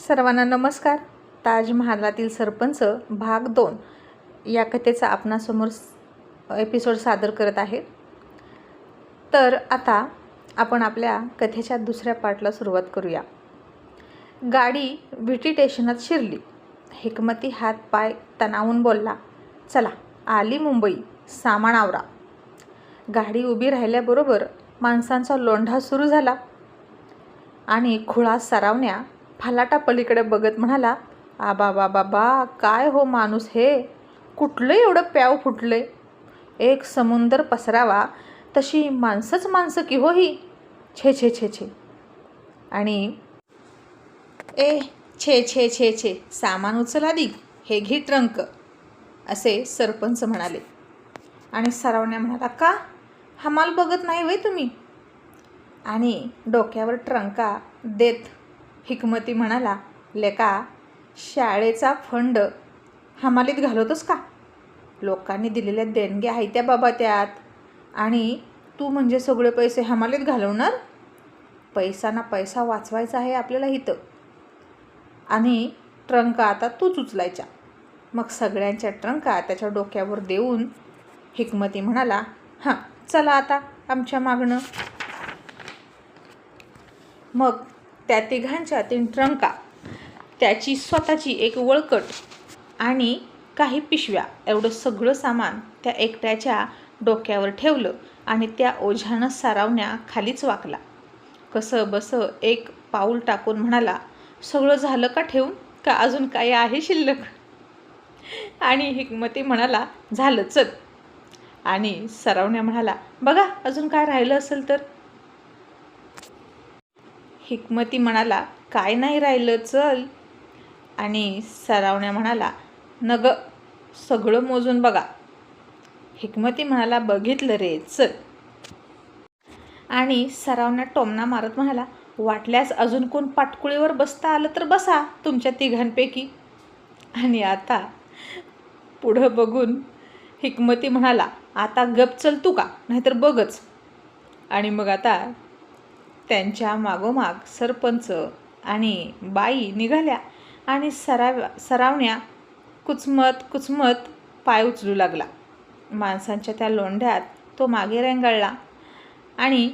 सर्वांना नमस्कार. ताजमहालातील सरपंच भाग दोन या कथेचा आपणासमोर एपिसोड सादर करत आहे तर आता आपण आपल्या कथेच्या दुसऱ्या पार्टला सुरुवात करूया. गाडी विटी स्टेशनात शिरली. हिकमती हात पाय तणावून बोलला चला आली मुंबई सामान आवरा. गाडी उभी राहिल्याबरोबर माणसांचा लोंढा सुरू झाला. आणि खुळा सरावण्या फलाटा पलीकडे बघत म्हणाला आबा बाबा बा काय हो माणूस हे? कुठलं एवढं प्याव फुटले? एक समुंदर पसरावा तशी माणसंच माणसं की हो ही? छे छे छे छे. आणि ए छे छे छे छे सामान उचला आधी हे घे ट्रंक असे सरपंच म्हणाले. आणि सरावण्या म्हणाला का? हमाल बघत नाही वय तुम्ही? आणि डोक्यावर ट्रंका देत हिकमती म्हणाला लेका शाळेचा फंड हमालीत घालवतोस का? लोकांनी दिलेल्या देणग्या आहे त्या बाबा त्यात आणि तू म्हणजे सगळे पैसे हमालीत घालवणार? पैसा ना पैसा वाचवायचा आहे आपल्याला इथं. आणि ट्रंका आता तूच उचलायच्या. मग सगळ्यांच्या ट्रंका त्याच्या डोक्यावर देऊन हिकमती म्हणाला हां चला आता आमच्या मागणं. मग त्या तिघांच्या तीन ट्रंका त्याची स्वतःची एक वळकट आणि काही पिशव्या एवढं सगळं सामान त्या एकट्याच्या डोक्यावर ठेवलं आणि त्या ओझ्यानं सारावण्या खालीच वाकला. कसं बसं एक पाऊल टाकून म्हणाला सगळं झालं का ठेवून? का अजून काही आहे शिल्लक? आणि हिकमती म्हणाला झालं चल. आणि सरावण्या म्हणाला बघा अजून काय राहिलं असेल तर? हिकमती म्हणाला काय नाही राहिलं चल. आणि सरावण्या म्हणाला नग सगळं मोजून बघा. हिकमती म्हणाला बघितलं रे चल. आणि सरावण्या टोमना मारत म्हणाला वाटल्यास अजून कोण पाटकुळीवर बसता आलं तर बसा तुमच्या तिघांपैकी. आणि आता पुढं बघून हिकमती म्हणाला आता गप चल तू का नाहीतर बघच. आणि मग आता त्यांच्या मागोमाग सरपंच आणि बाई निघाल्या आणि सराव सरावण्या कुचमत कुचमत पाय उचलू लागला. माणसांच्या त्या लोंढ्यात तो मागे रेंगाळला आणि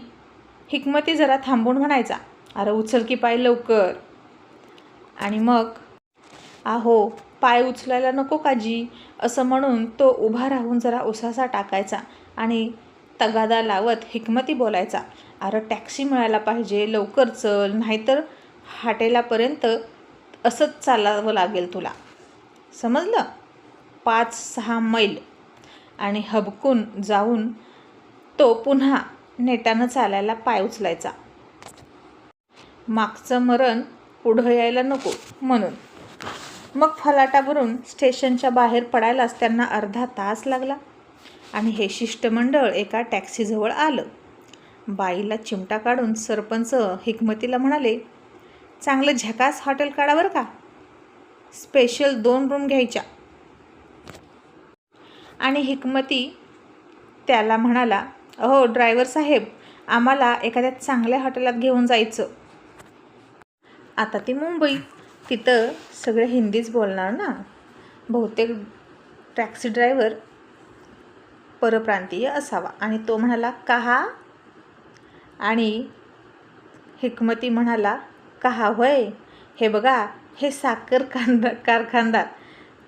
हिकमती जरा थांबून म्हणायचा अरे उचल की पाय लवकर. आणि मग आहो पाय उचलायला नको काजी असं म्हणून तो उभा राहून जरा उसासा टाकायचा आणि तगादा लावत हिकमती बोलायचा अरे टॅक्सी मिळायला पाहिजे लवकर चल नाहीतर हाटेलापर्यंत असंच चालावं लागेल तुला. समजलं? पाच सहा मैल. आणि हबकून जाऊन तो पुन्हा नेटानं चालायला पाय उचलायचा. मागचं मरण पुढं यायला नको म्हणून. मग फलाटावरून स्टेशनच्या बाहेर पडायलाच त्यांना अर्धा तास लागला. आणि हे शिष्टमंडळ एका टॅक्सीजवळ आलं. बाईला चिमटा काढून सरपंच हिकमतीला म्हणाले चांगलं झकास हॉटेल काढा बरं का? स्पेशल दोन रूम घ्यायच्या. आणि हिकमती त्याला म्हणाला अहो ड्रायव्हर साहेब आम्हाला एखाद्या चांगल्या हॉटेलात घेऊन जायचं. आता ती मुंबई तिथं सगळे हिंदीच बोलणार ना? बहुतेक टॅक्सी ड्रायव्हर परप्रांतीय असावा. आणि तो म्हणाला कहा आणि हिकमती म्हणाला कहा होय? हे बघा हे साखर कांदा कारखानदार.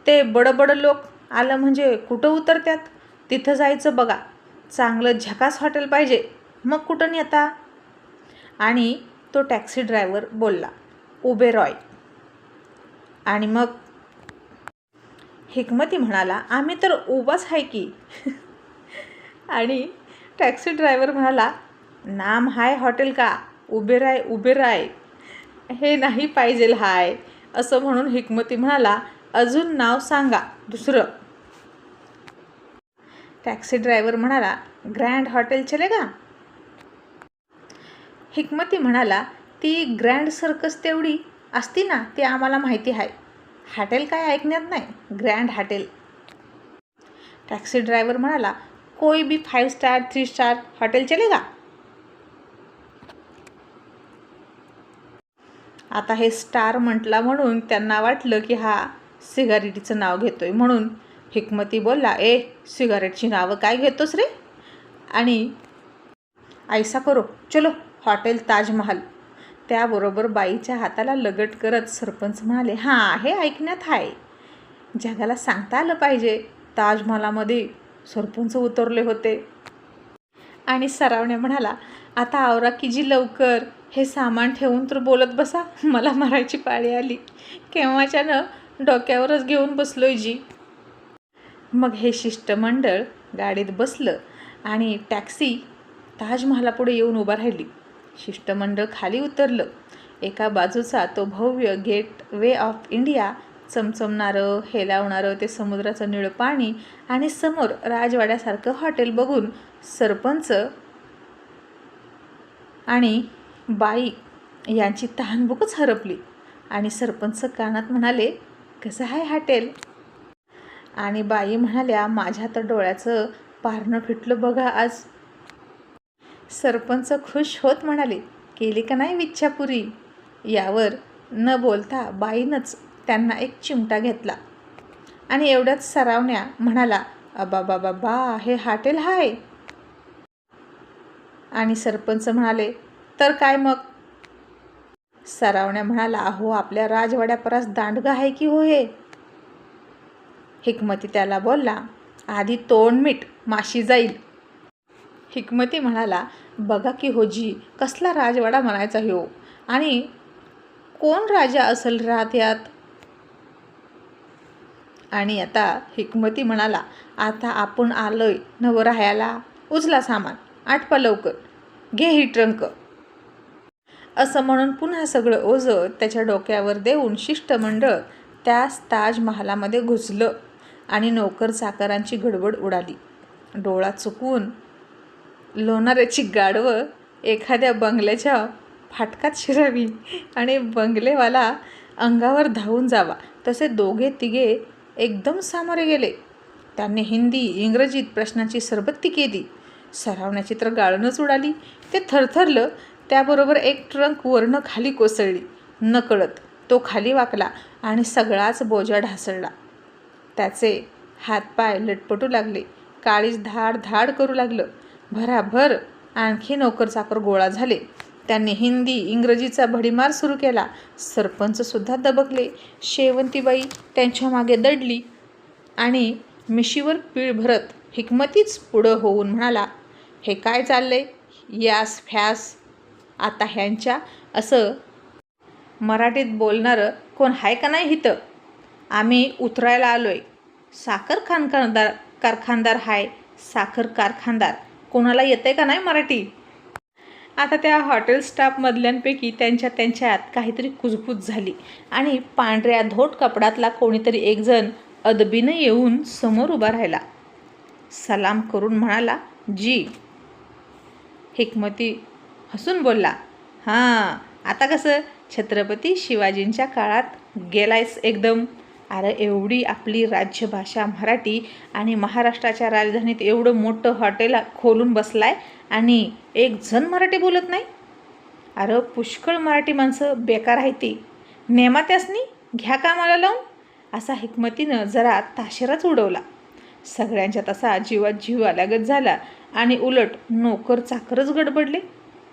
ते बडबड लोक आलं म्हणजे कुठं उतरत्यात? तिथं जायचं बघा. चांगलं झकास हॉटेल पाहिजे. मग कुठं नेता? आणि तो टॅक्सी ड्रायव्हर बोलला उबे रॉय. आणि मग हिकमती म्हणाला आम्ही तर उभाच आहे की. आणि टॅक्सी ड्रायव्हर म्हणाला नाम हाय हॉटेल का? उबे राय उबे राय. हे नाही पाहिजेल हाय असं म्हणून हिकमती म्हणाला अजून नाव सांगा दुसरं. टॅक्सी ड्रायव्हर म्हणाला ग्रँड हॉटेल चलेगा हिकमती म्हणाला ती ग्रँड सर्कस तेवढी असती ना ती आम्हाला माहिती आहे हॉटेल काय ऐकण्यात नाही ग्रँड हॉटेल. टॅक्सी ड्रायव्हर म्हणाला कोई भी five star three star hotel चलेगा आता हे स्टार म्हटला म्हणून त्यांना वाटलं की हा सिगारेटीचं नाव घेतोय म्हणून हिकमती बोलला ए सिगारेटची नावं काय घेतोस रे? आणि ऐसा करो चलो हॉटेल ताजमहाल. त्याबरोबर बाईच्या हाताला लगट करत सरपंच म्हणाले हां हे ऐकण्यात आहे. जगाला सांगता आलं पाहिजे ताजमहालामध्ये सरपंच उतरले होते. आणि सरावणे म्हणाला आता आवरा की जी लवकर. हे सामान ठेवून तर बोलत बसा. मला मारायची पाळी आली. केव्हाच्यानं? डोक्यावरच घेऊन बसलोय जी. मग हे शिष्टमंडळ गाडीत बसलं आणि टॅक्सी ताजमहालापुढे येऊन उभा राहिली. शिष्टमंडळ खाली उतरलं. एका बाजूचा तो भव्य गेट वे ऑफ इंडिया चमचमणारं हेलावणारं ते समुद्राचं निळं पाणी आणि समोर राजवाड्यासारखं हॉटेल बघून सरपंच आणि बाई यांची तहानभूकच हरपली आणि सरपंच कानात म्हणाले कसं आहे हॉटेल? आणि बाई म्हणाल्या माझ्या तर डोळ्याचं पारणं फिटलं बघा आज. सरपंच खुश होत म्हणाले केली का नाही विच्छापुरी? यावर न बोलता बाईनंच त्यांना एक चिमटा घेतला आणि एवढ्याच सरावण्या म्हणाला अबा बाबा बा हे हॉटेल हाय. आणि सरपंच म्हणाले तर काय मग? सरावण्या म्हणाला अहो आपल्या राजवाड्यापरास दांडगा आहे की हो हे? हिकमती त्याला बोलला आधी तोंड मीठ माशी जाईल. हिकमती म्हणाला बघा की होजी कसला राजवाडा म्हणायचा हो आणि कोण राजा असेल राहत यात? आणि आता हिकमती म्हणाला आता आपण आलोय नवं राहायला उचला सामान आठपा लवकर. घे ही ट्रंक. असं म्हणून पुन्हा सगळं ओझं त्याच्या डोक्यावर देऊन शिष्टमंडळ त्याच ताजमहालामध्ये घुसलं आणि नोकर चाकरांची गडबड उडाली. डोळा चुकवून लोणाऱ्याची गाडवं एखाद्या बंगल्याच्या फाटकात शिरावी आणि बंगलेवाला अंगावर धावून जावा. तसे दोघे तिघे एकदम सामोरे गेले. त्यांनी हिंदी इंग्रजीत प्रश्नाची सरबत्ती केली. सरावण्याची तर गाळणच उडाली. ते थरथरलं त्याबरोबर एक ट्रंक वरनं खाली कोसळली. नकळत तो खाली वाकला आणि सगळाच बोजा ढासळला. त्याचे हातपाय लटपटू लागले. काळीज धाड धाड करू लागलं. भराभर आणखी नोकरचाकर गोळा झाले. त्यांनी हिंदी इंग्रजीचा भडीमार सुरू केला. सरपंचसुद्धा दबकले. शेवंतीबाई त्यांच्या मागे दडली आणि मिशीवर पीळ भरत हिकमतीच पुढं होऊन म्हणाला हे काय चाललंय? यास फॅस आता ह्यांच्या असं मराठीत बोलणारं कोण आहे का नाही इथं आम्ही उतरायला आलो आहे साखर खानदार कारखानदार हाय साखर कारखानदार. कोणाला येतंय का नाही मराठी? आता त्या हॉटेल स्टाफमधल्यांपैकी त्यांच्या त्यांच्यात काहीतरी कुजबूज झाली आणि पांढऱ्या धोट कपडातला कोणीतरी एकजण अदबीनं येऊन समोर उभा राहिला. सलाम करून म्हणाला जी हिकमती हसून बोलला हां आता कसं? छत्रपती शिवाजींच्या काळात गेलायस एकदम. अरे एवढी आपली राज्यभाषा मराठी आणि महाराष्ट्राच्या राजधानीत एवढं मोठं हॉटेल खोलून बसलाय आणि एक जण मराठी बोलत नाही? अरे पुष्कळ मराठी माणसं बेकार आहे ती. नेमा त्यासनी घ्या कामाला लावून. असा हिकमतीनं जरा ताशेराच उडवला. सगळ्यांच्या तसा जीवात जीव आल्यागत झाला आणि उलट नोकर चाकरच गडबडले.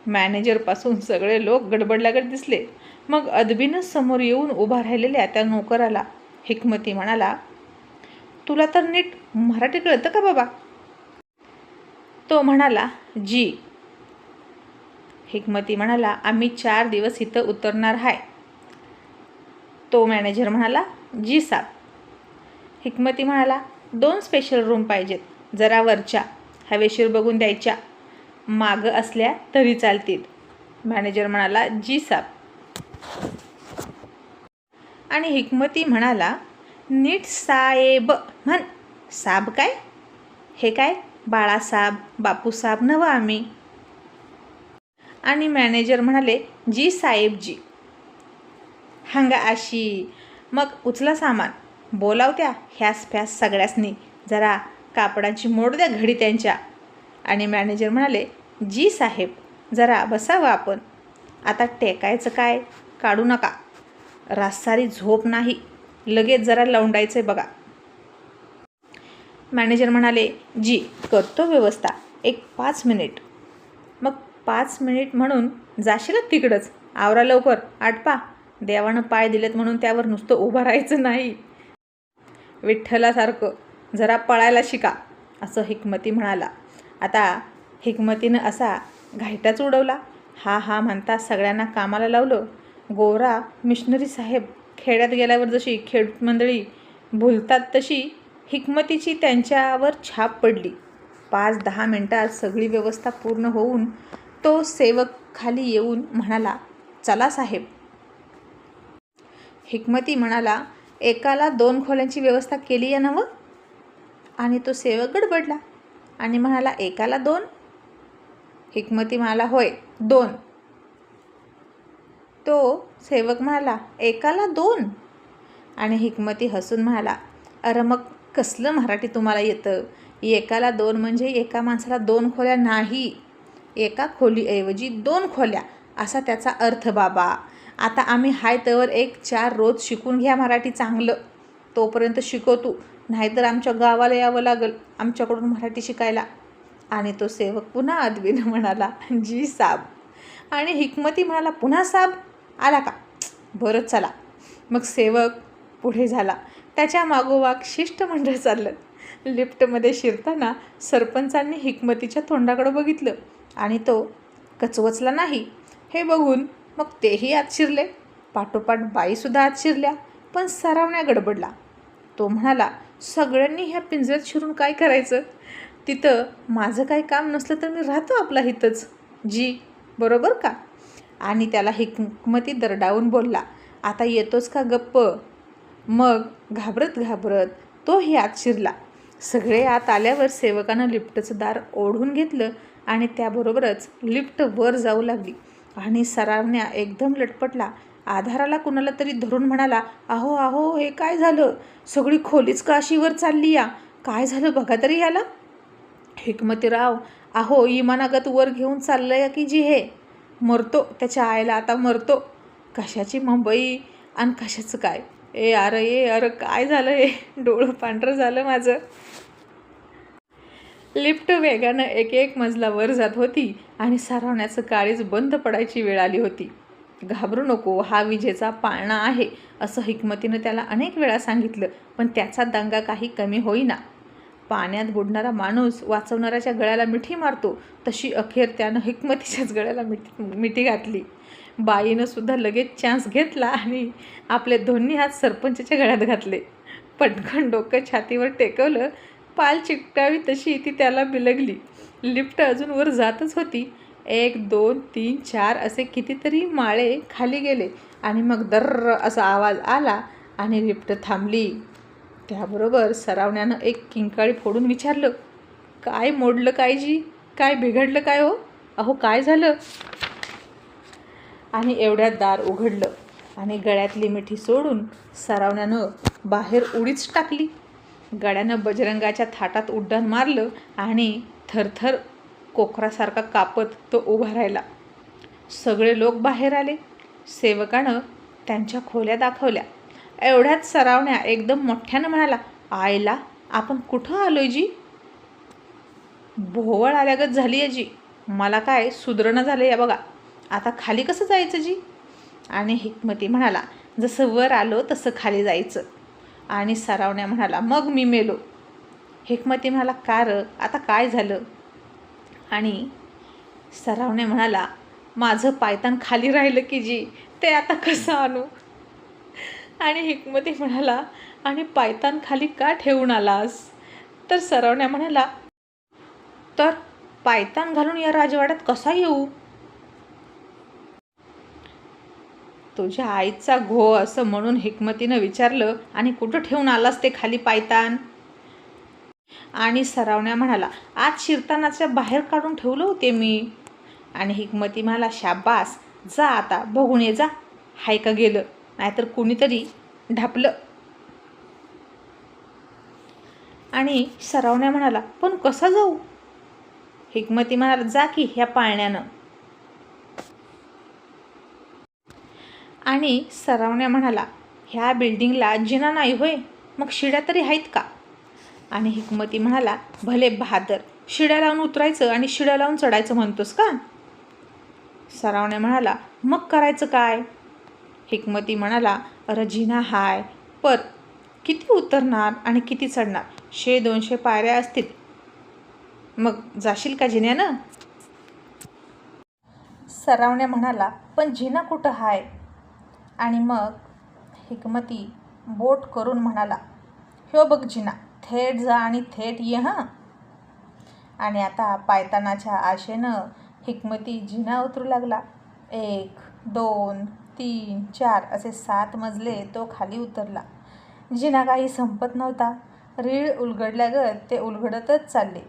मॅनेजरपासून सगळे लोक गडबडल्यागड दिसले. मग अदबीनं समोर येऊन उभा राहिलेल्या त्या नोकराला हिकमती म्हणाला तुला तर नीट मराठी कळतं का बाबा? तो म्हणाला जी. हिकमती म्हणाला आम्ही चार दिवस इथं उतरणार आहे तो मॅनेजर म्हणाला जी साब. हिकमती म्हणाला दोन स्पेशल रूम पाहिजेत जरा वरच्या हवेशीर बघून द्यायच्या. मागं असल्या तरी चालतील. मॅनेजर म्हणाला जी साब. आणि हिकमती म्हणाला नीट साहेब म्हण. साब काय? हे काय? बाळासाब बापूसाब नवं आम्ही. आणि मॅनेजर म्हणाले जी साहेबजी. हांगा अशी मग उचला सामान. बोलावत्या ह्यास फ्यास सगळ्यासनी. जरा कापडाची मोड द्या घडी त्यांच्या. आणि मॅनेजर म्हणाले जी साहेब जरा बसावं आपण. आता टेकायचं काय? काढू नका. रासारी झोप नाही. लगेच जरा लवंडायचे बघा. मॅनेजर म्हणाले जी करतो व्यवस्था. एक पाच मिनिट. मग पाच मिनिट म्हणून जाशील तिकडंच. आवरा लवकर. आटपा. देवानं पाय दिलेत म्हणून त्यावर नुसतं उभं राहायचं नाही. विठ्ठलासारखं. जरा पळायला शिका असं हिकमती म्हणाला. आता हिकमतीनं असा घायटाच उडवला. हा हा म्हणता सगळ्यांना कामाला लावलं. गोरा मिशनरी साहेब खेड्यात गेल्यावर जशी खेड मंडळी भुलतात तशी हिकमतीची त्यांच्यावर छाप पडली. पाच दहा मिनटात सगळी व्यवस्था पूर्ण होऊन तो सेवक खाली येऊन म्हणाला चला साहेब. हिकमती म्हणाला एकाला दोन खोल्यांची व्यवस्था केली आहे नवं आणि तो सेवक गडबडला आणि म्हणाला एकाला दोन. हिकमती म्हणाला होय दोन. तो सेवक म्हणाला एकाला दोन. आणि हिकमती हसून म्हणाला अरे मग कसलं मराठी तुम्हाला येतं? एकाला दोन म्हणजे एका माणसाला दोन खोल्या नाही. एका खोलीऐवजी दोन खोल्या असा त्याचा अर्थ बाबा. आता आम्ही हाय तवर एक चार रोज शिकून घ्या मराठी चांगलं. तोपर्यंत शिकवतो नाहीतर आमच्या गावाला यावं लागेल आमच्याकडून मराठी शिकायला. आणि तो सेवक पुन्हा अद्विन म्हणाला जी साब. आणि हिकमती म्हणाला पुन्हा साब? आला का? बरं चला. मग सेवक पुढे झाला. त्याच्या मागोवाग शिष्टमंडळ चाललं. लिफ्टमध्ये शिरताना सरपंचांनी हिकमतीच्या तोंडाकडं बघितलं. आणि तो कचवचला नाही. हे बघून मग तेही आत शिरले. पाठोपाठ बाईसुद्धा आत शिरल्या पण सरावण्या गडबडला. तो म्हणाला सगळ्यांनी ह्या पिंजऱ्यात शिरून काय करायचं? तिथं माझं काही काम नसलं तर मी राहतो आपला हितच. जी बरोबर का? आणि त्याला हिकमती दरडावून बोलला आता येतोच का गप्प? मग घाबरत घाबरत तोही आत शिरला. सगळे आत आल्यावर सेवकानं लिफ्टचं दार ओढून घेतलं आणि त्याबरोबरच लिफ्ट वर जाऊ लागली आणि सरावण्या एकदम लटपटला आधाराला कुणाला तरी धरून म्हणाला अहो अहो हे काय झालं? सगळी खोलीच काशीवर चालली या. काय झालं बघा तरी याला. हिकमतीराव अहो इमानागत वर घेऊन चाललं या की जी हे? मरतो त्याच्या आईला आता मरतो. कशाची मुंबई आणि कशाचं काय? ए अरे ए अरे काय झालं हे? डोळं पांढरं झालं माझं. लिफ्ट वेगानं एक एक मजला वर जात होती आणि सारवण्याचं काळीज बंद पडायची वेळ आली होती. घाबरू नको हा विजेचा पाळणा आहे असं हिकमतीनं त्याला अनेक वेळा सांगितलं पण त्याचा दंगा काही कमी होईना. पाण्यात बुडणारा माणूस वाचवणाऱ्याच्या गळ्याला मिठी मारतो तशी अखेर त्यानं हिकमतीच्याच गळ्याला मिठी मिठी घातली. बाईनं सुद्धा लगेच चान्स घेतला आणि आपले दोन्ही हात सरपंचाच्या गळ्यात घातले. पटकन डोकं छातीवर टेकवलं पाल चिकटावी तशी ती त्याला बिलगली. लिफ्ट अजून वर जातच होती एक दोन तीन चार असे कितीतरी माळे खाली गेले आणि मग दर्र असा आवाज आला आणि लिफ्ट थांबली. त्याबरोबर सरावण्यानं एक किंकाळी फोडून विचारलं काय मोडलं काय जी काय बिघडलं काय हो? अहो काय झालं? आणि एवढ्यात दार उघडलं आणि गळ्यातली मिठी सोडून सरावण्यानं बाहेर उडीच टाकली. गळ्यानं बजरंगाच्या थाटात उड्डाण मारलं आणि थरथर कोकरासारखा कापत तो उभा राहिला. सगळे लोक बाहेर आले. सेवकानं त्यांच्या खोल्या दाखवल्या. एवढ्यात सरावण्या एकदम मोठ्यानं म्हणाला आयला आपण कुठं आलोय जी? भोवळ आल्यागत झाली आहे जी. मला काय सुधरणं झालं या बघा. आता खाली कसं जायचं जी? आणि हिकमती म्हणाला जसं वर आलो तसं खाली जायचं. आणि सरावण्या म्हणाला मग मी मेलो. हिकमती म्हणाला का र? आता काय झालं? आणि सरावने म्हणाला माझं पायतान खाली राहिलं की जी ते आता कसं आणू? आणि हिकमती म्हणाला आणि पायतान खाली का ठेवून आलास? तर सरावण्या म्हणाला तर पायतान घालून या राजवाड्यात कसा येऊ? तुझ्या आईचा घो असं म्हणून हिकमतीनं विचारलं आणि कुठं ठेवून आलास ते खाली पायतान? आणि सरावण्या म्हणाला आज शिरतानाच्या बाहेर काढून ठेवलं होते मी. आणि हिकमती म्हणाला शाबास जा आता बघून ये जा. हाय का गेलं? नाहीतर कुणीतरी ढापलं. आणि सरावण्या म्हणाला पण कसा जाऊ? हिकमती म्हणाला जा की ह्या पाळण्यानं. आणि सरावण्या म्हणाला ह्या बिल्डिंगला जिना नाही होय मग शिड्या तरी आहेत का? आणि हिकमती म्हणाला भले बहादर शिड्या लावून उतरायचं आणि शिड्या लावून चढायचं म्हणतोस का? सरावणे म्हणाला मग करायचं काय? हिकमती म्हणाला रजिना जिना हाय पर किती उतरणार आणि किती चढणार? शे दोनशे पायऱ्या असतील. मग जाशील का जिन्यानं? सरावण्या म्हणाला पण जिना कुठं हाय? आणि मग हिकमती बोट करून म्हणाला हो बघ जिना थेट जा आणि थेट ये हां. आणि आता पायतानाच्या आशेनं हिकमती जिना उतरू लागला. एक दोन तीन चार असे सात मजले तो खाली उतरला. जिना काही संपत नव्हता. रीळ उलगडल्यागत ते उलगडतच चालले.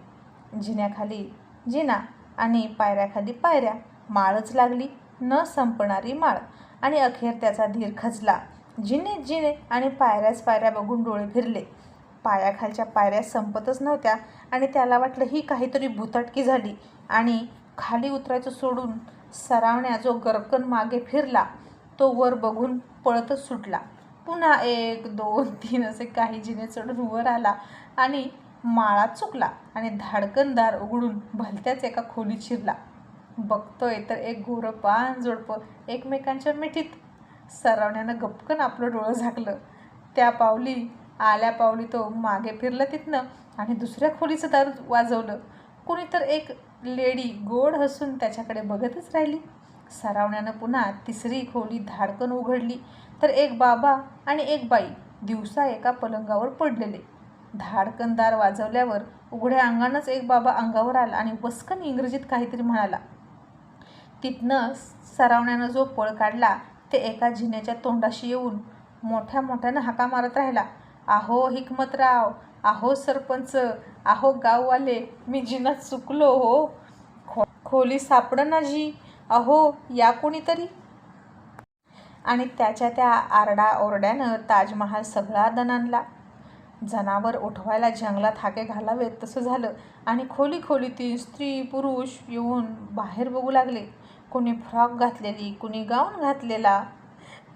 जिन्याखाली जिना आणि पायऱ्याखाली पायऱ्या. माळच लागली. न संपणारी माळ. आणि अखेर त्याचा धीर खचला. जिने जिने आणि पायऱ्याच पायऱ्या बघून डोळे फिरले. पायाखालच्या पायऱ्या संपतच नव्हत्या आणि त्याला वाटलं ही काहीतरी भुताटकी झाली. आणि खाली उतरायचं सोडून सरावण्या जो गरकन मागे फिरला तो वर बघून पळतच सुटला. पुन्हा एक दोन तीन असे काही जिने चढून वर आला आणि माळा चुकला आणि धाडकनदार उघडून भलत्याच एका खोलीत शिरला. बघतोय तर एक गोरं पान जोडपं एकमेकांच्या मिठीत. सरावण्यानं गपकन आपलं डोळं झाकलं. त्या पावली आल्या पावली तो मागे फिरला तिथनं आणि दुसऱ्या खोलीचं दार वाजवलं. कोणी तर एक लेडी गोड हसून त्याच्याकडे बघतच राहिली. सरावण्यानं पुन्हा तिसरी खोली धाडकन उघडली. तर एक बाबा आणि एक बाई दिवसा एका पलंगावर पडलेले. धाडकन दार वाजवल्यावर उघड्या अंगानंच एक बाबा अंगावर आला आणि वस्कन इंग्रजीत काहीतरी म्हणाला. तिथनं सरावण्यानं जो पळ काढला ते एका जिन्याच्या तोंडाशी येऊन मोठ्या मोठ्यानं हाका मारत राहिला. आहो हिकमतराव आहो सरपंच आहो गाववाले मी जिनात चुकलो हो. खो खोली सापडना जी. अहो या कोणीतरी? आणि त्याच्या त्या आरडा ओरड्यानं ताजमहाल सगळा दणाणला जनावर उठवायला जंगलात हाके घालावेत तसं झालं आणि खोली खोलीतील स्त्री पुरुष येऊन बाहेर बघू लागले. कुणी फ्रॉक घातलेली कुणी गाऊन घातलेला.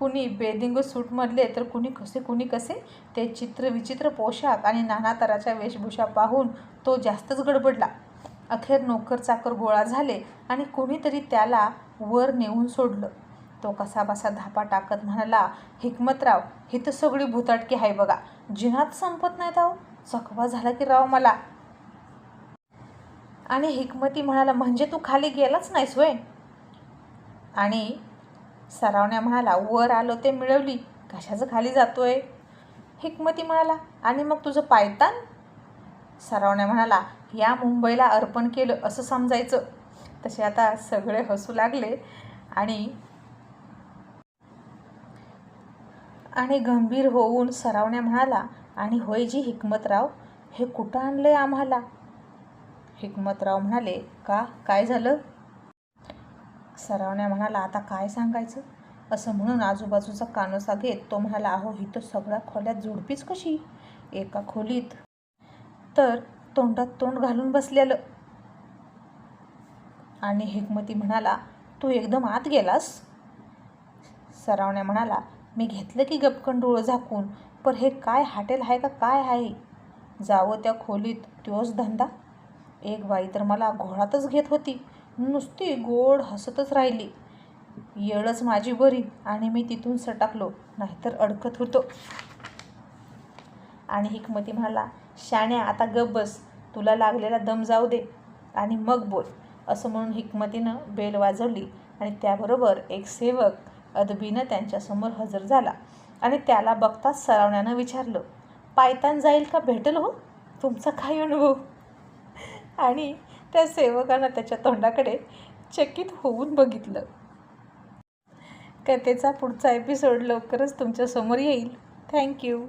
कुणी बेदिंग सूटमधले तर कुणी कसे कुणी कसे ते चित्र विचित्र पोशाख आणि नानातराच्या वेशभूषा पाहून तो जास्तच गडबडला. अखेर नोकर चाकर गोळा झाले आणि कोणीतरी त्याला वर नेऊन सोडलं. तो कसाबसा धापा टाकत म्हणाला हिकमतराव ही तर सगळी भुताटकी आहे बघा. जिनात संपत नाहीत आहो चकवा झाला की राव मला. आणि हिकमती म्हणाला म्हणजे तू खाली गेलाच नाहीस वय आणि सरावण्या म्हणाला वर आलो ते मिळवली. कशाचं खाली जातोय? हिकमती म्हणाला आणि मग तुझं पायतान? सरावण्या म्हणाला या मुंबईला अर्पण केलं असं समजायचं. तसे आता सगळे हसू लागले आणि आणि गंभीर होऊन सरावण्या म्हणाला आणि होय जी हिकमतराव हे कुठं आणलंय आम्हाला? हिकमतराव म्हणाले का? काय झालं? सरावण्या म्हणाला आता काय सांगायचं? असं म्हणून आजूबाजूचा कानोसा घेत तो म्हणाला अहो ही तो सगळ्या खोल्यात जोडपीच कशी? एका खोलीत तर तोंडात तोंड घालून बसलेलं. आणि हेकमती म्हणाला तू एकदम आत गेलास? सरावण्या म्हणाला मी घेतलं की गपकन डोळं झाकून पर हे काय हाटेल आहे का काय आहे? जावं त्या खोलीत तोच धंदा? एक बाई तर मला घोळातच घेत होती. नुसती गोड हसतच राहिली. येळच माझी बरी आणि मी तिथून सटाकलो नाहीतर अडकत होतो. आणि हिकमती म्हणाला शाण्या आता गप बस तुला लागलेला दम जाऊ दे आणि मग बोल असं म्हणून हिकमतीनं बेल वाजवली आणि त्याबरोबर एक सेवक अदबीनं त्यांच्यासमोर हजर झाला आणि त्याला बघताच सरावण्यानं विचारलं पायतान जाईल का? भेटेल हो? तुमचा काय अनुभव? आणि त्या सेवकानं त्याच्या तोंडाकडे चकित होऊन बघितलं. कथेचा पुढचा एपिसोड लवकरच तुमच्यासमोर येईल. थँक्यू